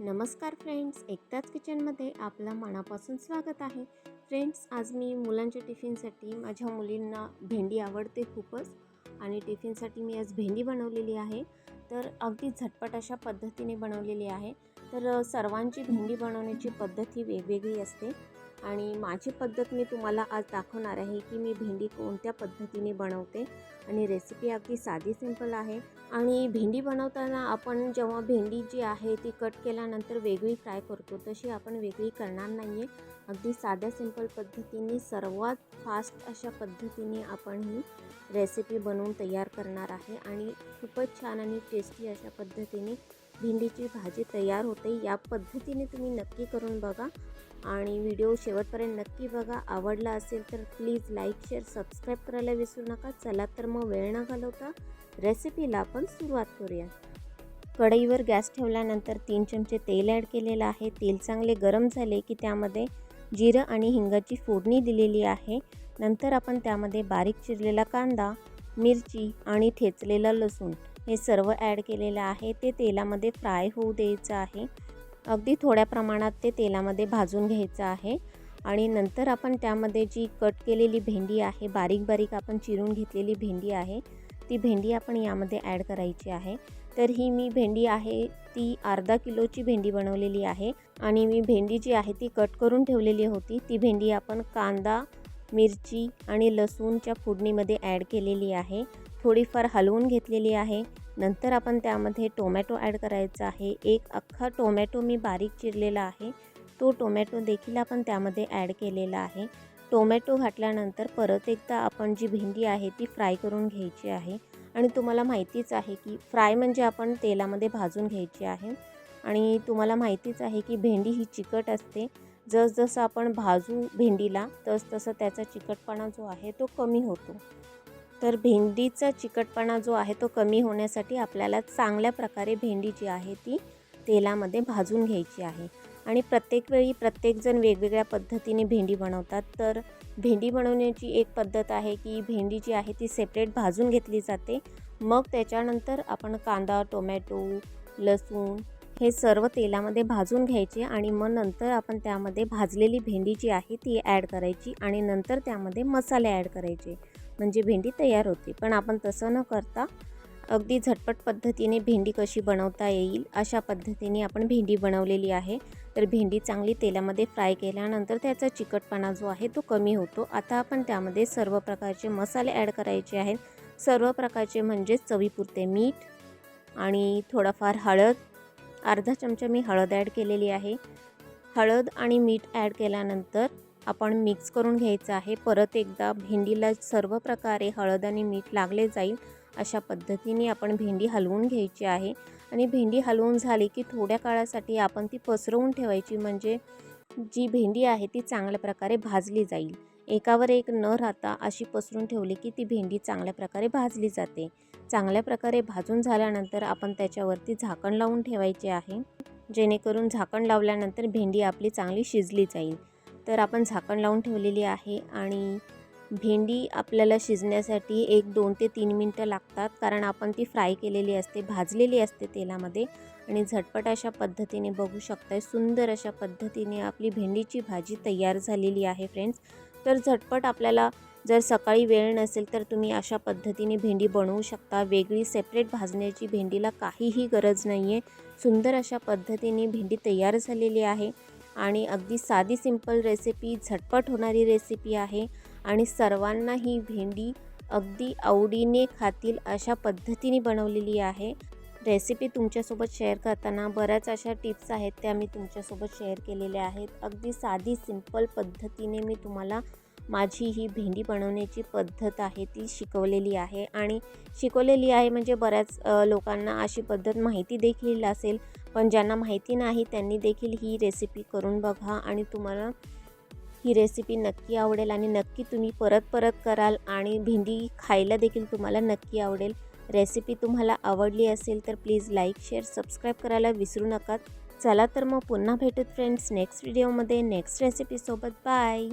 नमस्कार फ्रेंड्स एकताच किचनमध्ये आपलं मनापासून स्वागत आहे. फ्रेंड्स आज मी मुलांच्या टिफिनसाठी माझ्या मुलींना भेंडी आवडते खूपच आणि टिफिनसाठी मी आज भेंडी बनवलेली आहे. तर अगदी झटपट अशा पद्धतीने बनवलेली आहे. तर सर्वांची भेंडी बनवण्याची पद्धत ही वेगवेगळी असते. आणि माझी पद्धत मी तुम्हाला आज दाखवणार आहे की मी भेंडी कोणत्या पद्धतीने बनवते. आणि रेसिपी अगदी साधी सिंपल आहे. आणि भेंडी बनवताना आपण जेव्हा भेंडी जी आहे ती कट केल्यानंतर वेगळी फ्राय करतो तशी आपण वेगळी करणार नाही आहे अगदी साध्या सिंपल पद्धतीने सर्वात फास्ट अशा पद्धतीने आपण ही रेसिपी बनवून तयार करणार आहे. आणि खूपच छान आणि टेस्टी अशा पद्धतीने भेंडीची भाजी तयार होते या पद्धतीने तुम्ही नक्की करून बघा. आणि व्हिडिओ शेवटपर्यंत नक्की बघा. आवडला असेल तर प्लीज लाईक शेअर सबस्क्राईब करायला विसरू नका. चला तर मग वेळ न घालवता रेसिपीला आपण सुरुवात करूया. कढईवर गॅस ठेवल्यानंतर तीन चमचे तेल ॲड केलेलं आहे. तेल चांगले गरम झाले की त्यामध्ये जिरं आणि हिंगाची फोडणी दिलेली आहे. नंतर आपण त्यामध्ये बारीक चिरलेला कांदा मिरची आणि ठेचलेला लसूण हे सर्व ॲड केलेलं आहे ते तेलामध्ये फ्राय होऊ द्यायचं आहे. अगदी थोड्या प्रमाणात ते तेलामध्ये भाजून घ्यायचं आहे. आणि नंतर आपण त्यामध्ये जी कट केलेली भेंडी आहे बारीक बारीक आपण चिरून घेतलेली भेंडी आहे ती भेंडी आपण यामध्ये ॲड करायची आहे. तर ही मी भेंडी आहे ती अर्धा किलोची भेंडी बनवलेली आहे. आणि मी भेंडी जी आहे ती कट करून ठेवलेली होती ती भेंडी आपण कांदा मिरची आणि लसूणच्या फोडणीमध्ये ॲड केलेली आहे. थोडीफार हलवून घेतलेली आहे. नंतर आपण त्यामध्ये टोमॅटो ॲड करायचा आहे. एक अख्खा टोमॅटो मी बारीक चिरलेला आहे. तो टोमॅटो देखील आपण त्यामध्ये ॲड केलेला आहे. टोमॅटो घातल्यानंतर परत एकदा आपण जी भेंडी आहे ती फ्राय करून घ्यायची आहे. आणि तुम्हाला माहितीच आहे की फ्राय म्हणजे आपण तेलामध्ये भाजून घ्यायची आहे. आणि तुम्हाला माहितीच आहे की भेंडी ही चिकट असते. जसजसं आपण भाजू भेंडीला तसतसं त्याचा चिकटपणा जो आहे तो कमी होतो. तर भेंडीचा चिकटपणा जो आहे तो कमी होण्यासाठी आपल्याला चांगल्या प्रकारे भेंडी जी आहे ती तेलामध्ये भाजून घ्यायची आहे. आणि प्रत्येक वेळी प्रत्येकजण वेगवेगळ्या पद्धतीने भेंडी बनवतात. तर भेंडी बनवण्याची एक पद्धत आहे की भेंडी जी आहे ती सेपरेट भाजून घेतली जाते. मग त्याच्यानंतर आपण कांदा टोमॅटो लसूण हे सर्व तेलामध्ये भाजून घ्यायचे आणि मग नंतर आपण त्यामध्ये भाजलेली भेंडी जी आहे ती ॲड करायची आणि नंतर त्यामध्ये मसाले ॲड करायचे. म्हणजे भेंडी तयार होते. पण आपण तसं न करता अगदी झटपट पद्धतीने भेंडी कशी बनवता येईल अशा पद्धतीने आपण भेंडी बनवलेली आहे. तर भेंडी चांगली तेलामध्ये फ्राय केल्यानंतर त्याचा चिकटपणा जो आहे तो कमी होतो. आता आपण त्यामध्ये सर्व प्रकारचे मसाले ॲड करायचे आहेत. सर्व प्रकारचे म्हणजेच चवीपुरते मीठ आणि थोडाफार हळद. अर्धा चमचा मी हळद ॲड केलेली आहे. हळद आणि मीठ ॲड केल्यानंतर आपण मिक्स करून घ्यायचं आहे. परत एकदा भेंडीला सर्व प्रकारे हळद आणि मीठ लागले जाईल अशा पद्धतीने आपण भेंडी हलवून घ्यायची आहे. आणि भेंडी हलवून झाली की थोड्या काळासाठी आपण ती पसरवून ठेवायची म्हणजे जी भेंडी आहे ती चांगल्या प्रकारे भाजली जाईल. एकावर एक न राहता अशी पसरून ठेवली की ती भेंडी चांगल्या प्रकारे भाजली जाते. चांगल्या प्रकारे भाजून झाल्यानंतर आपण त्याच्यावरती झाकण लावून ठेवायचे आहे. जेणेकरून झाकण लावल्यानंतर भेंडी आपली चांगली शिजली जाईल. तर आपण झाकण लावून ठेवलेली आहे आणि भेंडी आपल्याला शिजण्यासाठी एक दोन ते तीन मिनटं लागतात. कारण आपण ती फ्राय केलेली असते भाजलेली असते तेलामध्ये आणि झटपट अशा पद्धतीने बघू शकताय. सुंदर अशा पद्धतीने आपली भेंडीची भाजी तयार झालेली आहे फ्रेंड्स तर झटपट आपल्याला जर सकाळी वेळ नसेल तर तुम्ही अशा पद्धतीने भेंडी बनवू शकता. वेगळी सेपरेट भाजण्याची भेंडीला काहीही गरज नाही आहे सुंदर अशा पद्धतीने भेंडी तयार झालेली आहे. आणि अगदी साधी सिंपल रेसिपी झटपट होणारी रेसिपी आहे आणि सर्वांना ही भेंडी अगदी आवडीने खातील अशा पद्धतीने बनवलेली आहे. रेसिपी तुमच्यासोबत शेअर करताना बऱ्याच अशा टिप्स आहेत त्या मी तुमच्यासोबत शेअर केलेल्या आहेत. अगदी साधी सिंपल पद्धतीने मी तुम्हाला माझी ही भेंडी बनवण्याची पद्धत आहे ती शिकवलेली आहे आणि शिकवलेली आहे म्हणजे बऱ्याच लोकांना अशी पद्धत माहिती देखील असेल पण ज्यांना माहिती नाही त्यांनी देखील ही रेसिपी करून बघा आणि तुम्हाला ही रेसिपी नक्की आवडेल आणि नक्की तुम्ही परत परत कराल आणि भेंडी खायला देखील तुम्हाला नक्की आवडेल. रेसिपी तुम्हाला आवडली असेल तर प्लीज लाईक शेअर सबस्क्राईब करायला विसरू नका. चला तर मग पुन्हा भेटूत फ्रेंड्स नेक्स्ट व्हिडिओमध्ये नेक्स्ट रेसिपीसोबत बाय